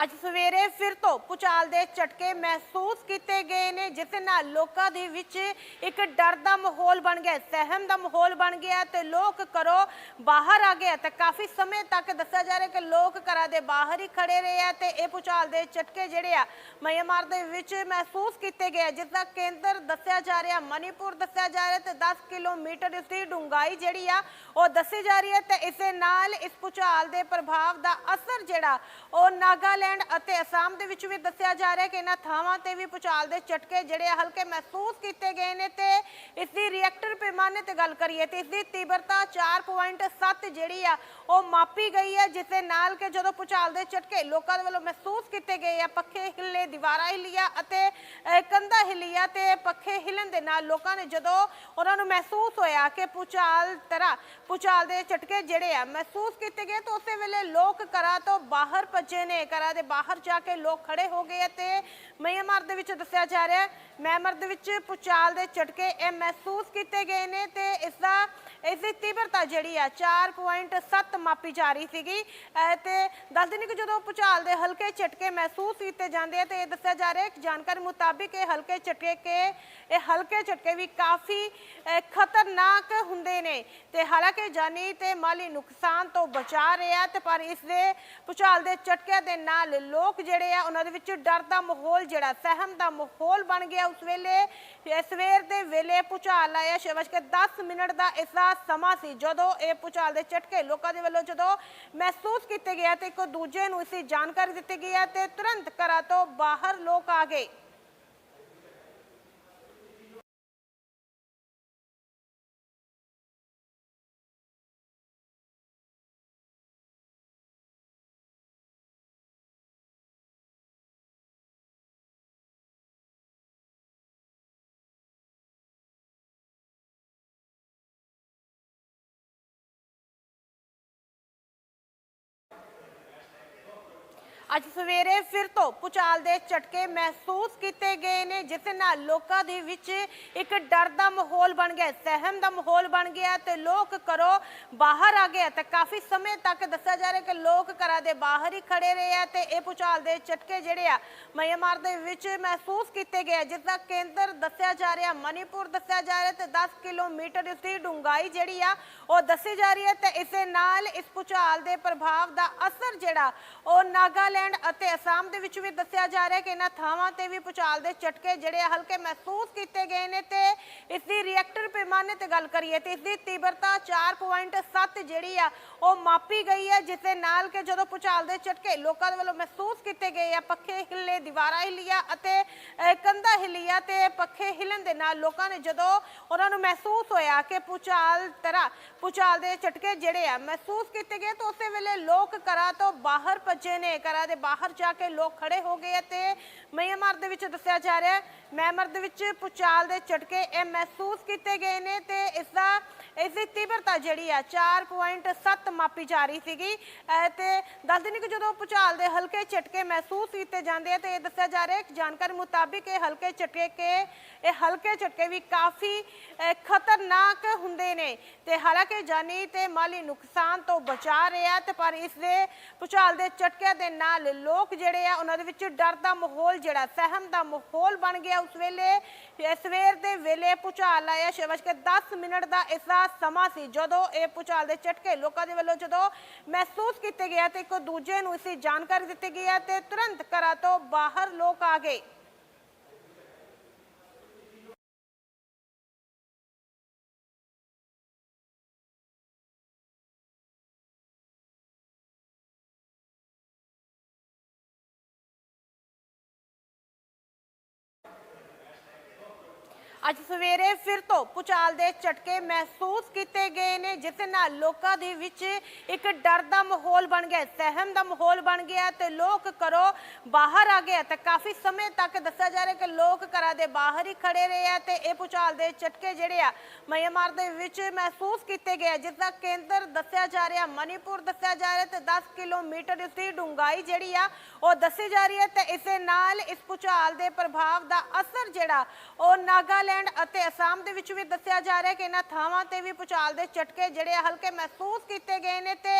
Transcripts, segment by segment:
ਅੱਜ ਸਵੇਰੇ ਫਿਰ ਤੋਂ ਪੁਚਾਲ ਦੇ ਝਟਕੇ ਮਹਿਸੂਸ ਕੀਤੇ ਗਏ ਨੇ ਜਿਸ ਨਾਲ ਲੋਕਾਂ ਦੇ ਵਿੱਚ ਇੱਕ ਡਰ ਦਾ ਮਾਹੌਲ ਬਣ ਗਿਆ ਸਹਿਮ ਦਾ ਮਾਹੌਲ ਬਣ ਗਿਆ ਤੇ ਲੋਕ ਘਰੋਂ ਬਾਹਰ ਆ ਗਏ ਤੇ ਕਾਫੀ ਸਮੇਂ ਤੱਕ ਦੱਸਿਆ ਜਾ ਰਿਹਾ ਕਿ ਲੋਕ ਘਰਾਂ ਦੇ ਬਾਹਰ ਹੀ ਖੜੇ ਰਹੇ ਆ ਤੇ ਇਹ ਪੁਚਾਲ ਦੇ ਝਟਕੇ ਜਿਹੜੇ ਆ ਮਿਆਂਮਾਰ ਦੇ ਵਿੱਚ ਮਹਿਸੂਸ ਕੀਤੇ ਗਏ ਆ, ਜਿਸ ਦਾ ਕੇਂਦਰ ਦੱਸਿਆ ਜਾ ਰਿਹਾ ਮਨੀਪੁਰ ਦੱਸਿਆ ਜਾ ਰਿਹਾ ਤੇ 10 ਕਿਲੋਮੀਟਰ ਇਸ ਦੀ ਡੂੰਘਾਈ ਜਿਹੜੀ ਆ ਉਹ ਦੱਸੀ ਜਾ ਰਹੀ ਹੈ ਤੇ ਇਸੇ ਨਾਲ ਇਸ ਪੁਚਾਲ ਦੇ ਪ੍ਰਭਾਵ ਦਾ ਅਸਰ ਜਿਹੜਾ ਉਹ ਨਾਗਾਲੈਂਡ ਅਤੇ ਅਸਾਮ ਦੇ ਵਿੱਚ ਵੀ ਦੱਸਿਆ ਜਾ ਰਿਹਾ ਕਿ ਇਹਨਾਂ ਥਾਵਾਂ ਤੇ ਵੀ ਪੁਚਾਲ ਦੇ ਝਟਕੇ ਜਿਹੜੇ ਹਲਕੇ ਮਹਿਸੂਸ ਕੀਤੇ ਗਏ ਨੇ ਤੇ ਇਸ ਦੀ ਰਿਐਕਟਰ ਪੈਮਾਨੇ ਤੇ ਗੱਲ ਕਰੀਏ ਤੇ ਇਸ ਦੀ ਤੀਬਰਤਾ 4.7 ਜਿਹੜੀ ਆ ਉਹ ਮਾਪੀ ਗਈ ਹੈ ਜਿਸ ਦੇ ਨਾਲ ਕਿ ਜਦੋਂ ਪੁਚਾਲ ਦੇ ਝਟਕੇ ਲੋਕਾਂ ਦੇ ਵੱਲੋਂ ਮਹਿਸੂਸ ਕੀਤੇ ਗਏ ਆ ਪੱਖੇ ਹਿੱਲੇ ਦੀਵਾਰਾਂ ਹਿੱਲੀਆਂ ਅਤੇ ਅਹ, ਕੰਧਾਂ ਹਿੱਲੀਆਂ ਤੇ ਪੱਖੇ ਹਿਲਣ ਦੇ ਨਾਲ ਲੋਕਾਂ ਨੇ ਜਦੋਂ ਉਹਨਾਂ ਨੂੰ ਮਹਿਸੂਸ ਹੋਇਆ ਕਿ ਪੁਚਾਲ ਤਰ੍ਹਾਂ ਪੁਚਾਲ ਦੇ ਝਟਕੇ ਜਿਹੜੇ ਆ ਮਹਿਸੂਸ ਕੀਤੇ ਗਏ ਤਾਂ ਉਸੇ ਵੇਲੇ ਲੋਕ ਘਰਾਂ ਤੋਂ ਬਾਹਰ ਭੱਜੇ ਨੇ ਘਰਾਂ ਦੇ ਬਾਹਰ ਜਾ ਕੇ ਲੋਕ ਖੜੇ ਹੋ ਗਏ ਤੇ ਮਿਆਂਮਾਰ ਦੇ ਵਿੱਚ ਦੱਸਿਆ ਜਾ ਰਿਹਾ ਹੈ। ਮਿਆਂਮਾਰ ਦੇ ਵਿੱਚ ਪੁਚਾਲ ਦੇ ਝਟਕੇ ਇਹ ਮਹਿਸੂਸ ਕੀਤੇ ਗਏ ਨੇ ਤੇ ਇਸ ਦਾ ਇਸ ਦੀ ਤੀਬਰਤਾ ਜਿਹੜੀ ਆ 4.7 ਮਾਪੀ ਜਾ ਰਹੀ ਸੀਗੀ। ਅਹ ਤੇ ਦੱਸ ਦਿੰਦੇ ਕਿ ਜਦੋਂ ਪੁਚਾਲ ਦੇ ਹਲਕੇ ਝਟਕੇ ਮਹਿਸੂਸ ਕੀਤੇ ਜਾਂਦੇ ਆ ਤੇ ਇਹ ਦੱਸਿਆ ਜਾ ਰਿਹਾ ਹੈ ਜਾਣਕਾਰੀ ਮੁਤਾਬਿਕ ਇਹ ਹਲਕੇ ਝਟਕੇ ਕੇ ਇਹ ਹਲਕੇ ਝਟਕੇ ਵੀ ਕਾਫੀ ਖਤਰਨਾਕ ਹੁੰਦੇ ਨੇ ਤੇ ਹਾਲਾਂਕਿ ਜਾਨੀ ਤੇ ਮਾਲੀ ਨੁਕਸਾਨ ਤੋਂ ਬਚਾ ਰਿਹਾ ਤੇ ਪਰ ਇਸ ਦੇ ਪੁਚਾਲ ਦੇ ਝਟਕਿਆਂ ਦੇ ਨਾਲ ਲੋਕ ਜਿਹੜੇ ਆ ਉਹਨਾਂ ਦੇ ਵਿੱਚ ਡਰ ਦਾ ਮਾਹੌਲ ਜਿਹੜਾ ਸਹਿਮ ਦਾ ਮਾਹੌਲ ਬਣ ਗਿਆ। ਉਸ ਵੇਲੇ ਸਵੇਰ ਦੇ ਵੇਲੇ ਪੁਚਾਲ ਆਇਆ। ਸ਼ਵਜ ਕੇ 10 ਮਿੰਟ ਦਾ ਇਸ ਦਾ ਸਮਾਂ ਸੀ ਜਦੋਂ ਇਹ ਪੁਚਾਲ ਦੇ ਝਟਕੇ ਲੋਕਾਂ ਦੇ ਵੱਲੋਂ ਜਦੋਂ ਮਹਿਸੂਸ ਕੀਤੇ ਗਿਆ ਤੇ ਇੱਕ ਦੂਜੇ ਨੂੰ ਇਸ ਦੀ ਜਾਣਕਾਰੀ ਦਿੱਤੀ ਗਈ ਹੈ ਤੇ ਤੁਰੰਤ ਘਰਾਂ ਤੋਂ ਬਾਹਰ ਲੋਕ ਆ ਗਏ। ਅੱਜ ਸਵੇਰੇ ਫਿਰ ਤੋਂ ਪੁਚਾਲ ਦੇ ਝਟਕੇ ਮਹਿਸੂਸ ਕੀਤੇ ਗਏ ਨੇ ਜਿਸ ਨਾਲ ਲੋਕਾਂ ਦੇ ਵਿੱਚ ਇੱਕ ਡਰ ਦਾ ਮਾਹੌਲ ਬਣ ਗਿਆ ਸਹਿਮ ਦਾ ਮਾਹੌਲ ਬਣ ਗਿਆ ਤੇ ਲੋਕ ਘਰੋਂ ਬਾਹਰ ਆ ਗਏ ਤੇ ਕਾਫੀ ਸਮੇਂ ਤੱਕ ਦੱਸਿਆ ਜਾ ਰਿਹਾ ਕਿ ਲੋਕ ਘਰਾਂ ਦੇ ਬਾਹਰ ਹੀ ਖੜੇ ਰਹੇ ਆ ਤੇ ਇਹ ਪੁਚਾਲ ਦੇ ਝਟਕੇ ਜਿਹੜੇ ਆ ਮਿਆਂਮਾਰ ਦੇ ਵਿੱਚ ਮਹਿਸੂਸ ਕੀਤੇ ਗਏ ਆ, ਜਿਸ ਦਾ ਕੇਂਦਰ ਦੱਸਿਆ ਜਾ ਰਿਹਾ ਮਨੀਪੁਰ ਦੱਸਿਆ ਜਾ ਰਿਹਾ ਤੇ 10 ਕਿਲੋਮੀਟਰ ਇਸ ਦੀ ਡੂੰਘਾਈ ਜਿਹੜੀ ਆ ਉਹ ਦੱਸੀ ਜਾ ਰਹੀ ਹੈ ਤੇ ਇਸੇ ਨਾਲ ਇਸ ਪੁਚਾਲ ਦੇ ਪ੍ਰਭਾਵ ਦਾ ਅਸਰ ਜਿਹੜਾ ਉਹ ਨਾਗਾਲੈਂਡ ਅਤੇ ਅਸਾਮ ਦੇ ਵਿੱਚ ਵੀ ਦੱਸਿਆ ਜਾ ਰਿਹਾ ਕਿ ਇਹਨਾਂ ਥਾਵਾਂ ਤੇ ਵੀ ਪੁਚਾਲ ਦੇ ਝਟਕੇ ਜਿਹੜੇ ਹਲਕੇ ਮਹਿਸੂਸ ਕੀਤੇ ਗਏ ਨੇ ਤੇ ਇਸ ਦੀ ਰਿਐਕਟਰ ਪੈਮਾਨੇ ਤੇ ਗੱਲ ਕਰੀਏ ਤੇ ਇਸ ਦੀ ਤੀਬਰਤਾ 4.7 ਜਿਹੜੀ ਆ, ਉਹ ਮਾਪੀ ਗਈ ਹੈ ਜਿਸ ਦੇ ਨਾਲ ਕਿ ਜਦੋਂ ਪੁਚਾਲ ਦੇ ਝਟਕੇ ਲੋਕਾਂ ਦੇ ਵੱਲੋਂ ਮਹਿਸੂਸ ਕੀਤੇ ਗਏ ਆ, ਪੱਖੇ ਹਿੱਲੇ, ਦੀਵਾਰਾਂ ਹਿੱਲੀਆਂ ਅਤੇ ਕੰਧਾਂ ਹਿੱਲੀਆਂ ਤੇ ਪੱਖੇ ਹਿਲਣ ਦੇ ਨਾਲ ਲੋਕਾਂ ਨੇ ਜਦੋਂ ਉਹਨਾਂ ਨੂੰ ਮਹਿਸੂਸ ਹੋਇਆ ਕਿ ਪੁਚਾਲ ਤਰ੍ਹਾਂ ਪੁਚਾਲ ਦੇ ਝਟਕੇ ਜਿਹੜੇ ਆ ਮਹਿਸੂਸ ਕੀਤੇ ਗਏ, ਤਾਂ ਉਸੇ ਵੇਲੇ ਲੋਕ ਘਰਾਂ ਤੋਂ ਬਾਹਰ ਭੱਜੇ ਨੇ। ਘਰਾਂ ਦੇ ਬਾਹਰ ਜਾ ਕੇ ਲੋਕ ਖੜੇ ਹੋ ਗਏ ਤੇ ਮਿਆਂਮਾਰ ਦੇ ਵਿੱਚ ਦੱਸਿਆ ਜਾ ਰਿਹਾ ਹੈ। ਮਿਆਂਮਾਰ ਦੇ ਵਿੱਚ ਪੁਚਾਲ ਦੇ ਝਟਕੇ ਇਹ ਮਹਿਸੂਸ ਕੀਤੇ ਗਏ ਨੇ ਤੇ ਇਸ ਦਾ ਇਸ ਦੀ ਤੀਬਰਤਾ ਜਿਹੜੀ ਆ 4.7 ਮਾਪੀ ਜਾ ਰਹੀ ਸੀਗੀ। ਅਹ ਤੇ ਦੱਸ ਦਿੰਦੇ ਕਿ ਜਦੋਂ ਪੁਚਾਲ ਦੇ ਹਲਕੇ ਝਟਕੇ ਮਹਿਸੂਸ ਕੀਤੇ ਜਾਂਦੇ ਆ ਤੇ ਇਹ ਦੱਸਿਆ ਜਾ ਰਿਹਾ ਹੈ ਕਿ ਜਾਣਕਾਰੀ ਮੁਤਾਬਿਕ ਇਹ ਹਲਕੇ ਝਟਕੇ ਕੇ ਇਹ ਹਲਕੇ ਝਟਕੇ ਵੀ ਕਾਫੀ ਅਹ, ਖਤਰਨਾਕ ਹੁੰਦੇ ਨੇ ਤੇ ਹਾਲਾਂਕਿ ਜਾਨੀ ਤੇ ਮਾਲੀ ਨੁਕਸਾਨ ਤੋਂ ਬਚਾ ਰਿਹਾ ਤੇ ਪਰ ਇਸ ਦੇ ਪੁਚਾਲ ਦੇ ਝਟਕਿਆਂ ਦੇ ਨਾਲ ਲੋਕ ਜਿਹੜੇ ਆ ਉਹਨਾਂ ਦੇ ਵਿੱਚ ਡਰ ਦਾ ਮਾਹੌਲ ਜਿਹੜਾ ਸਹਿਮ ਦਾ ਮਾਹੌਲ ਬਣ ਗਿਆ। ਉਸ ਵੇਲੇ ਇਹ ਸਵੇਰ ਦੇ ਵੇਲੇ ਪੁਚਾਲ ਆਇਆ। ਸ਼ਵਜ ਕੇ 10 ਮਿੰਟ ਦਾ ਇਸ ਦਾ ਸਮਾਂ ਸੀ ਜਦੋਂ ਇਹ ਪੁਚਾਲ ਦੇ ਝਟਕੇ ਲੋਕਾਂ ਦੇ ਵੱਲੋਂ ਜਦੋਂ ਮਹਿਸੂਸ ਕੀਤੇ ਗਿਆ ਤੇ ਇੱਕ ਦੂਜੇ ਨੂੰ ਇਸ ਦੀ ਜਾਣਕਾਰੀ ਦਿੱਤੀ ਗਈ ਹੈ ਤੇ ਤੁਰੰਤ ਘਰਾਂ ਤੋਂ ਬਾਹਰ ਲੋਕ ਆ ਗਏ। ਅੱਜ ਸਵੇਰੇ ਫਿਰ ਤੋਂ ਪੁਚਾਲ ਦੇ ਝਟਕੇ ਮਹਿਸੂਸ ਕੀਤੇ ਗਏ ਨੇ ਜਿਸ ਨਾਲ ਲੋਕਾਂ ਦੇ ਵਿੱਚ ਇੱਕ ਡਰ ਦਾ ਮਾਹੌਲ ਬਣ ਗਿਆ ਸਹਿਮ ਦਾ ਮਾਹੌਲ ਬਣ ਗਿਆ ਤੇ ਲੋਕ ਘਰੋਂ ਬਾਹਰ ਆ ਗਏ ਤੇ ਕਾਫੀ ਸਮੇਂ ਤੱਕ ਦੱਸਿਆ ਜਾ ਰਿਹਾ ਕਿ ਲੋਕ ਘਰਾਂ ਦੇ ਬਾਹਰ ਹੀ ਖੜੇ ਰਹੇ ਆ ਤੇ ਇਹ ਪੁਚਾਲ ਦੇ ਝਟਕੇ ਜਿਹੜੇ ਆ ਮਿਆਂਮਾਰ ਦੇ ਵਿੱਚ ਮਹਿਸੂਸ ਕੀਤੇ ਗਏ ਆ, ਜਿਸ ਦਾ ਕੇਂਦਰ ਦੱਸਿਆ ਜਾ ਰਿਹਾ ਮਨੀਪੁਰ ਦੱਸਿਆ ਜਾ ਰਿਹਾ ਤੇ 10 ਕਿਲੋਮੀਟਰ ਇਸ ਦੀ ਡੂੰਘਾਈ ਜਿਹੜੀ ਆ ਉਹ ਦੱਸੀ ਜਾ ਰਹੀ ਹੈ ਤੇ ਇਸੇ ਨਾਲ ਇਸ ਪੁਚਾਲ ਦੇ ਪ੍ਰਭਾਵ ਦਾ ਅਸਰ ਜਿਹੜਾ ਉਹ ਨਾਗਾਲੈਂਡ ਨਾਗਾਲੈਂਡ ਅਤੇ ਅਸਾਮ ਦੇ ਵਿੱਚ ਵੀ ਦੱਸਿਆ ਜਾ ਰਿਹਾ ਕਿ ਇਹਨਾਂ ਥਾਵਾਂ ਤੇ ਵੀ ਭੂਚਾਲ ਦੇ ਝਟਕੇ ਜਿਹੜੇ ਆ ਹਲਕੇ ਮਹਿਸੂਸ ਕੀਤੇ ਗਏ ਨੇ ਤੇ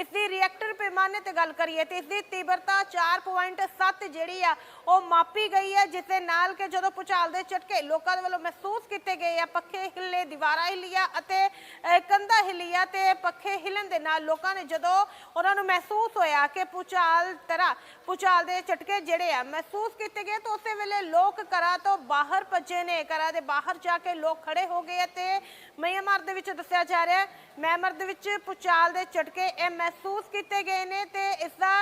ਇਸ ਦੀ ਰਿਐਕਟਰ ਪੈਮਾਨੇ ਤੇ ਗੱਲ ਕਰੀਏ ਤੇ ਇਸ ਦੀ ਤੀਬਰਤਾ 4.7 ਜਿਹੜੀ ਆ ਉਹ ਮਾਪੀ ਗਈ ਹੈ, ਜਿਸ ਦੇ ਨਾਲ ਕਿ ਜਦੋਂ ਭੂਚਾਲ ਦੇ ਝਟਕੇ ਲੋਕਾਂ ਦੇ ਵੱਲੋਂ ਮਹਿਸੂਸ ਕੀਤੇ ਗਏ ਆ, ਪੱਖੇ ਹਿੱਲੇ, ਦੀਵਾਰਾਂ ਹਿੱਲੀਆਂ ਅਤੇ ਕੰਧਾ ਕੰਧਾਂ ਹਿੱਲੀਆਂ ਤੇ ਪੱਖੇ ਹਿੱਲਣ ਦੇ ਨਾਲ ਲੋਕਾਂ ਨੇ ਜਦੋਂ ਉਹਨਾਂ ਨੂੰ ਮਹਿਸੂਸ ਹੋਇਆ ਕਿ ਭੂਚਾਲ ਤਰ੍ਹਾਂ ਭੂਚਾਲ ਦੇ ਝਟਕੇ ਜਿਹੜੇ ਆ ਮਹਿਸੂਸ ਕੀਤੇ ਗਏ, ਤਾਂ ਉਸੇ ਵੇਲੇ ਲੋਕ ਘਰਾਂ ਤੋਂ ਬਾਹਰ ਭੱਜੇ ਨੇ, ਘਰਾਂ ਦੇ ਬਾਹਰ ਜਾ ਕੇ ਲੋਕ ਖੜੇ ਹੋ ਗਏ ਤੇ ਮਿਆਂਮਾਰ ਦੇ ਵਿੱਚ ਦੱਸਿਆ ਜਾ ਰਿਹਾ ਹੈ। ਮਿਆਂਮਾਰ ਦੇ ਵਿੱਚ ਭੂਚਾਲ ਦੇ ਝਟਕੇ ਇਹ ਮਹਿਸੂਸ ਕੀਤੇ ਗਏ ਨੇ ਤੇ ਇਸ ਦਾ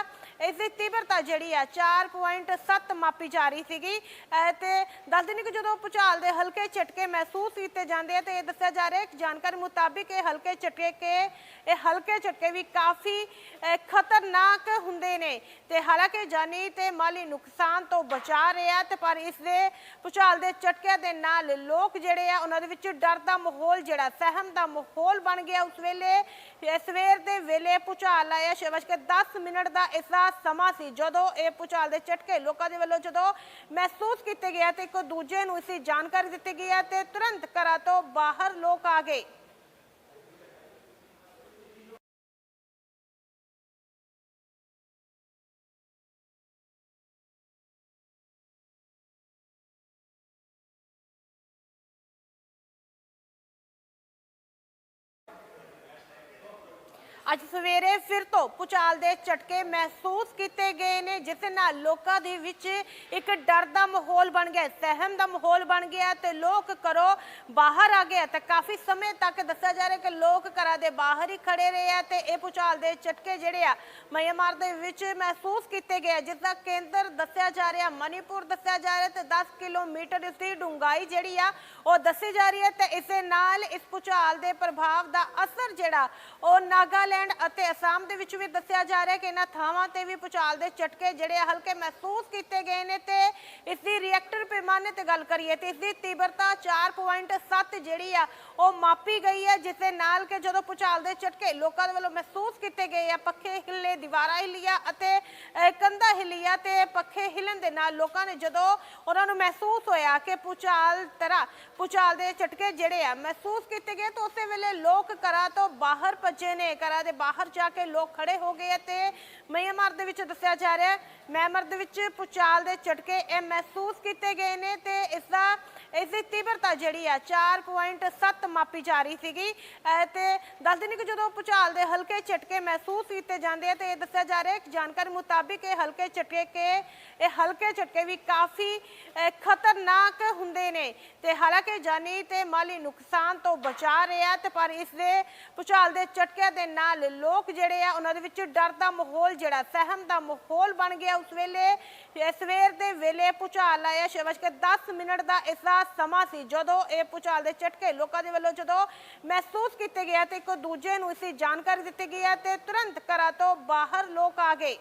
ਇਸ ਦੀ ਤੀਬਰਤਾ ਜਿਹੜੀ ਆ 4.7 ਮਾਪੀ ਜਾ ਰਹੀ ਸੀਗੀ। ਅਹ ਤੇ ਦੱਸ ਦਿੰਦੇ ਕਿ ਜਦੋਂ ਭੂਚਾਲ ਦੇ ਹਲਕੇ ਝਟਕੇ ਮਹਿਸੂਸ ਕੀਤੇ ਜਾਂਦੇ ਆ ਤੇ ਇਹ ਦੱਸਿਆ ਜਾ ਰਿਹਾ ਹੈ ਕਿ ਜਾਣਕਾਰੀ ਮੁਤਾਬਿਕ ਇਹ ਹਲਕੇ ਝਟਕੇ ਕੇ ਇਹ ਹਲਕੇ ਝਟਕੇ ਵੀ ਕਾਫੀ ਅਹ, ਖਤਰਨਾਕ ਹੁੰਦੇ ਨੇ। ਤੇ ਹਾਲਾਂਕਿ ਜਾਨੀ ਤੇ ਮਾਲੀ ਨੁਕਸਾਨ ਤੋਂ ਬਚਾ ਰਿਹਾ ਤੇ ਪਰ ਇਸ ਦੇ ਭੂਚਾਲ ਦੇ ਝਟਕਿਆਂ ਦੇ ਨਾਲ ਲੋਕ ਜਿਹੜੇ ਆ ਉਹਨਾਂ ਦੇ ਵਿੱਚ ਡਰ ਦਾ ਮਾਹੌਲ ਜਿਹੜਾ ਸਹਿਮ ਦਾ ਮਾਹੌਲ ਬਣ ਗਿਆ। ਉਸ ਵੇਲੇ ਇਹ ਸਵੇਰ ਦੇ ਵੇਲੇ ਭੂਚਾਲ ਆਇਆ। ਛੇ ਵੱਜ ਕੇ 10 ਮਿੰਟ ਦਾ ਇਸ ਦਾ ਸਮਾਂ ਸੀ ਜਦੋਂ ਇਹ ਭੂਚਾਲ ਦੇ ਝਟਕੇ ਲੋਕਾਂ ਦੇ ਵੱਲੋਂ ਜਦੋਂ ਮਹਿਸੂਸ ਕੀਤੇ ਗਿਆ ਤੇ ਇੱਕ ਦੂਜੇ ਨੂੰ ਇਸ ਦੀ ਜਾਣਕਾਰੀ ਦਿੱਤੀ ਗਈ ਹੈ ਤੇ ਤੁਰੰਤ ਘਰਾਂ ਤੋਂ ਬਾਹਰ ਲੋਕ ਆ ਗਏ। ਅੱਜ ਸਵੇਰੇ ਫਿਰ ਤੋਂ ਭੂਚਾਲ ਦੇ ਝਟਕੇ ਮਹਿਸੂਸ ਕੀਤੇ ਗਏ ਨੇ ਜਿਸ ਨਾਲ ਲੋਕਾਂ ਦੇ ਵਿੱਚ ਇੱਕ ਡਰ ਦਾ ਮਾਹੌਲ ਬਣ ਗਿਆ ਸਹਿਮ ਦਾ ਮਾਹੌਲ ਬਣ ਗਿਆ ਤੇ ਲੋਕ ਘਰੋਂ ਬਾਹਰ ਆ ਗਏ ਤੇ ਕਾਫੀ ਸਮੇਂ ਤੱਕ ਦੱਸਿਆ ਜਾ ਰਿਹਾ ਕਿ ਲੋਕ ਘਰਾਂ ਦੇ ਬਾਹਰ ਹੀ ਖੜੇ ਰਹੇ ਆ ਤੇ ਇਹ ਭੂਚਾਲ ਦੇ ਝਟਕੇ ਜਿਹੜੇ ਆ ਮਿਆਂਮਾਰ ਦੇ ਵਿੱਚ ਮਹਿਸੂਸ ਕੀਤੇ ਗਏ ਆ, ਜਿਸ ਦਾ ਕੇਂਦਰ ਦੱਸਿਆ ਜਾ ਰਿਹਾ ਮਨੀਪੁਰ ਦੱਸਿਆ ਜਾ ਰਿਹਾ ਤੇ 10 ਕਿਲੋਮੀਟਰ ਇਸ ਦੀ ਡੂੰਘਾਈ ਜਿਹੜੀ ਆ ਉਹ ਦੱਸੀ ਜਾ ਰਹੀ ਹੈ ਤੇ ਇਸੇ ਨਾਲ ਇਸ ਭੂਚਾਲ ਦੇ ਪ੍ਰਭਾਵ ਦਾ ਅਸਰ ਜਿਹੜਾ ਉਹ ਨਾਗਾਲੈਂਡ ਅਤੇ ਅਸਾਮ ਦੇ ਵਿੱਚ ਵੀ ਦੱਸਿਆ ਜਾ ਰਿਹਾ ਕਿ ਇਹਨਾਂ ਥਾਵਾਂ ਤੇ ਵੀ ਭੂਚਾਲ ਦੇ ਝਟਕੇ ਜਿਹੜੇ ਹਲਕੇ ਮਹਿਸੂਸ ਕੀਤੇ ਗਏ ਨੇ ਤੇ ਇਸ ਦੀ ਰਿਐਕਟਰ ਪੈਮਾਨੇ ਤੇ ਗੱਲ ਕਰੀਏ ਤੇ ਇਸ ਦੀ ਤੀਬਰਤਾ 4.7 ਜਿਹੜੀ ਆ ਉਹ ਮਾਪੀ ਗਈ ਹੈ ਜਿਸ ਦੇ ਨਾਲ ਕਿ ਜਦੋਂ ਭੂਚਾਲ ਦੇ ਝਟਕੇ ਲੋਕਾਂ ਦੇ ਵੱਲੋਂ ਮਹਿਸੂਸ ਕੀਤੇ ਗਏ ਆ ਪੱਖੇ ਹਿੱਲੇ ਦੀਵਾਰਾਂ ਹਿੱਲੀਆਂ ਅਤੇ ਅਹ, ਕੰਧਾਂ ਹਿੱਲੀਆਂ ਤੇ ਪੱਖੇ ਹਿਲਣ ਦੇ ਨਾਲ ਲੋਕਾਂ ਨੇ ਜਦੋਂ ਉਹਨਾਂ ਨੂੰ ਮਹਿਸੂਸ ਹੋਇਆ ਕਿ ਭੂਚਾਲ ਤਰ੍ਹਾਂ ਭੂਚਾਲ ਦੇ ਝਟਕੇ ਜਿਹੜੇ ਆ ਮਹਿਸੂਸ ਕੀਤੇ ਗਏ ਤਾਂ ਉਸੇ ਵੇਲੇ ਲੋਕ ਘਰਾਂ ਤੋਂ ਬਾਹਰ ਭੱਜੇ ਨੇ ਘਰਾਂ ਦੇ ਬਾਹਰ ਜਾ ਕੇ ਲੋਕ ਖੜੇ ਹੋ ਗਏ ਤੇ ਮਿਆਂਮਾਰ ਦੇ ਵਿੱਚ ਦੱਸਿਆ ਜਾ ਰਿਹਾ ਹੈ। ਮਿਆਂਮਾਰ ਦੇ ਵਿੱਚ ਭੂਚਾਲ ਦੇ ਝਟਕੇ ਇਹ ਮਹਿਸੂਸ ਕੀਤੇ ਗਏ ਨੇ ਤੇ ਇਸ ਦਾ ਇਸ ਦੀ ਤੀਬਰਤਾ ਜਿਹੜੀ ਆ 4.7 ਮਾਪੀ ਜਾ ਰਹੀ ਸੀਗੀ। ਅਹ ਤੇ ਦੱਸ ਦਿੰਦੇ ਕਿ ਜਦੋਂ ਭੂਚਾਲ ਦੇ ਹਲਕੇ ਝਟਕੇ ਮਹਿਸੂਸ ਕੀਤੇ ਜਾਂਦੇ ਆ, ਤੇ ਇਹ ਦੱਸਿਆ ਜਾ ਰਿਹਾ ਹੈ ਜਾਣਕਾਰੀ ਮੁਤਾਬਿਕ ਇਹ ਹਲਕੇ ਝਟਕੇ ਕੇ, ਇਹ ਹਲਕੇ ਝਟਕੇ ਵੀ ਕਾਫੀ ਖਤਰਨਾਕ ਹੁੰਦੇ ਨੇ। ਤੇ ਹਾਲਾਂਕਿ ਜਾਨੀ ਤੇ ਮਾਲੀ ਨੁਕਸਾਨ ਤੋਂ ਬਚਾ ਰਿਹਾ ਤੇ ਪਰ ਇਸ ਦੇ ਭੂਚਾਲ ਦੇ ਝਟਕਿਆਂ ਦੇ ਨਾਲ ਲੋਕ ਜਿਹੜੇ ਆ, ਉਹਨਾਂ ਦੇ ਵਿੱਚ ਡਰ ਦਾ ਮਾਹੌਲ ਜਿਹੜਾ, ਸਹਿਮ ਦਾ ਮਾਹੌਲ ਬਣ ਗਿਆ। ਉਸ ਵੇਲੇ, ਸਵੇਰ ਦੇ ਵੇਲੇ ਭੂਚਾਲ ਆਇਆ, ਛੇ ਕੇ 10 ਮਿੰਟ ਦਾ ਇਸ ਦਾ ਸਮਾਂ ਸੀ ਜਦੋਂ ਇਹ ਭੂਚਾਲ ਦੇ ਝਟਕੇ ਲੋਕਾਂ ਦੇ ਵੱਲੋਂ ਜਦੋਂ ਮਹਿਸੂਸ ਕੀਤੇ ਗਿਆ ਤੇ ਇੱਕ ਦੂਜੇ ਨੂੰ ਇਸ ਦੀ ਜਾਣਕਾਰੀ ਦਿੱਤੀ ਗਈ ਹੈ ਤੇ ਤੁਰੰਤ ਘਰਾਂ ਤੋਂ ਬਾਹਰ ਲੋਕ ਆ ਗਏ।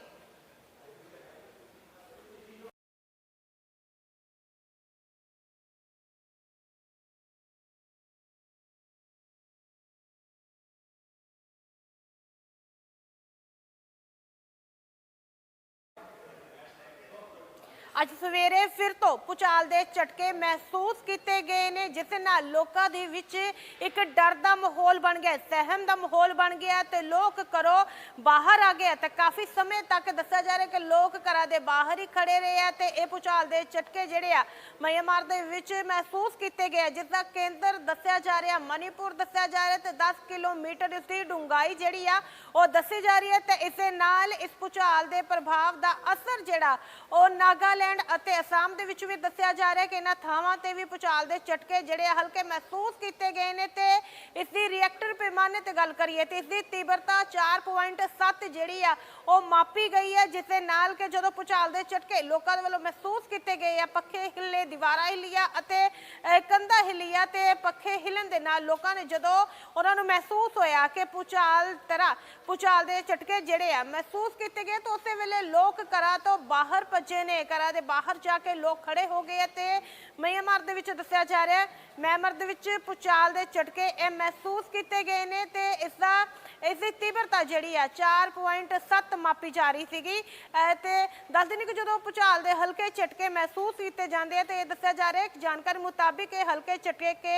ਅੱਜ ਸਵੇਰੇ ਫਿਰ ਤੋਂ ਭੂਚਾਲ ਦੇ ਝਟਕੇ ਮਹਿਸੂਸ ਕੀਤੇ ਗਏ ਨੇ ਜਿਸ ਨਾਲ ਲੋਕਾਂ ਦੇ ਵਿੱਚ ਇੱਕ ਡਰ ਦਾ ਮਾਹੌਲ ਬਣ ਗਿਆ ਸਹਿਮ ਦਾ ਮਾਹੌਲ ਬਣ ਗਿਆ ਤੇ ਲੋਕ ਘਰੋਂ ਬਾਹਰ ਆ ਗਏ ਤੇ ਕਾਫੀ ਸਮੇਂ ਤੱਕ ਦੱਸਿਆ ਜਾ ਰਿਹਾ ਕਿ ਲੋਕ ਘਰਾਂ ਦੇ ਬਾਹਰ ਹੀ ਖੜੇ ਰਹੇ ਆ ਤੇ ਇਹ ਭੂਚਾਲ ਦੇ ਝਟਕੇ ਜਿਹੜੇ ਆ ਮਿਆਂਮਾਰ ਦੇ ਵਿੱਚ ਮਹਿਸੂਸ ਕੀਤੇ ਗਏ ਆ, ਜਿਸ ਦਾ ਕੇਂਦਰ ਦੱਸਿਆ ਜਾ ਰਿਹਾ ਮਨੀਪੁਰ ਦੱਸਿਆ ਜਾ ਰਿਹਾ ਤੇ 10 ਕਿਲੋਮੀਟਰ ਇਸ ਦੀ ਡੂੰਘਾਈ ਜਿਹੜੀ ਆ ਉਹ ਦੱਸੀ ਜਾ ਰਹੀ ਹੈ ਤੇ ਇਸੇ ਨਾਲ ਇਸ ਭੂਚਾਲ ਦੇ ਪ੍ਰਭਾਵ ਦਾ ਅਸਰ ਜਿਹੜਾ ਉਹ ਨਾਗਾਲੈਂਡ ਅਤੇ ਅਸਾਮ ਦੇ ਵਿੱਚ ਵੀ ਦੱਸਿਆ ਜਾ ਰਿਹਾ ਕਿ ਇਹਨਾਂ ਥਾਵਾਂ ਤੇ ਵੀ ਭੂਚਾਲ ਦੇ ਝਟਕੇ ਜਿਹੜੇ ਹਲਕੇ ਮਹਿਸੂਸ ਕੀਤੇ ਗਏ ਨੇ ਤੇ ਇਸ ਦੀ ਰਿਐਕਟਰ ਪੈਮਾਨੇ ਤੇ ਗੱਲ ਕਰੀਏ ਤੇ ਇਸ ਦੀ ਤੀਬਰਤਾ 4.7 ਜਿਹੜੀ ਆ ਉਹ ਮਾਪੀ ਗਈ ਹੈ ਜਿਸ ਦੇ ਨਾਲ ਕਿ ਜਦੋਂ ਭੂਚਾਲ ਦੇ ਝਟਕੇ ਲੋਕਾਂ ਦੇ ਵੱਲੋਂ ਮਹਿਸੂਸ ਕੀਤੇ ਗਏ ਆ ਪੱਖੇ ਹਿੱਲੇ ਦੀਵਾਰਾਂ ਹਿੱਲੀਆਂ ਅਤੇ ਅਹ, ਕੰਧਾਂ ਹਿੱਲੀਆਂ ਤੇ ਪੱਖੇ ਹਿਲਣ ਦੇ ਨਾਲ ਲੋਕਾਂ ਨੇ ਜਦੋਂ ਉਹਨਾਂ ਨੂੰ ਮਹਿਸੂਸ ਹੋਇਆ ਕਿ ਭੂਚਾਲ ਤਰ੍ਹਾਂ ਭੂਚਾਲ ਦੇ ਝਟਕੇ ਜਿਹੜੇ ਆ ਮਹਿਸੂਸ ਕੀਤੇ ਗਏ ਤਾਂ ਉਸੇ ਵੇਲੇ ਲੋਕ ਘਰਾਂ ਤੋਂ ਬਾਹਰ ਭੱਜੇ ਨੇ ਘਰਾਂ ਦੇ ਬਾਹਰ ਜਾ ਕੇ ਲੋਕ ਖੜੇ ਹੋ ਗਏ ਤੇ ਮਿਆਂਮਾਰ ਦੇ ਵਿੱਚ ਦੱਸਿਆ ਜਾ ਰਿਹਾ ਹੈ। ਮਿਆਂਮਾਰ ਦੇ ਵਿੱਚ ਭੂਚਾਲ ਦੇ ਝਟਕੇ ਇਹ ਮਹਿਸੂਸ ਕੀਤੇ ਗਏ ਨੇ ਤੇ ਇਸ ਦਾ ਇਸ ਦੀ ਤੀਬਰਤਾ ਜਿਹੜੀ ਆ 4.7 ਮਾਪੀ ਜਾ ਰਹੀ ਸੀਗੀ। ਅਹ ਤੇ ਦੱਸ ਦਿੰਦੇ ਕਿ ਜਦੋਂ ਭੂਚਾਲ ਦੇ ਹਲਕੇ ਝਟਕੇ ਮਹਿਸੂਸ ਕੀਤੇ ਜਾਂਦੇ ਆ, ਤੇ ਇਹ ਦੱਸਿਆ ਜਾ ਰਿਹਾ ਹੈ ਕਿ ਜਾਣਕਾਰੀ ਮੁਤਾਬਿਕ ਇਹ ਹਲਕੇ ਝਟਕੇ ਕੇ,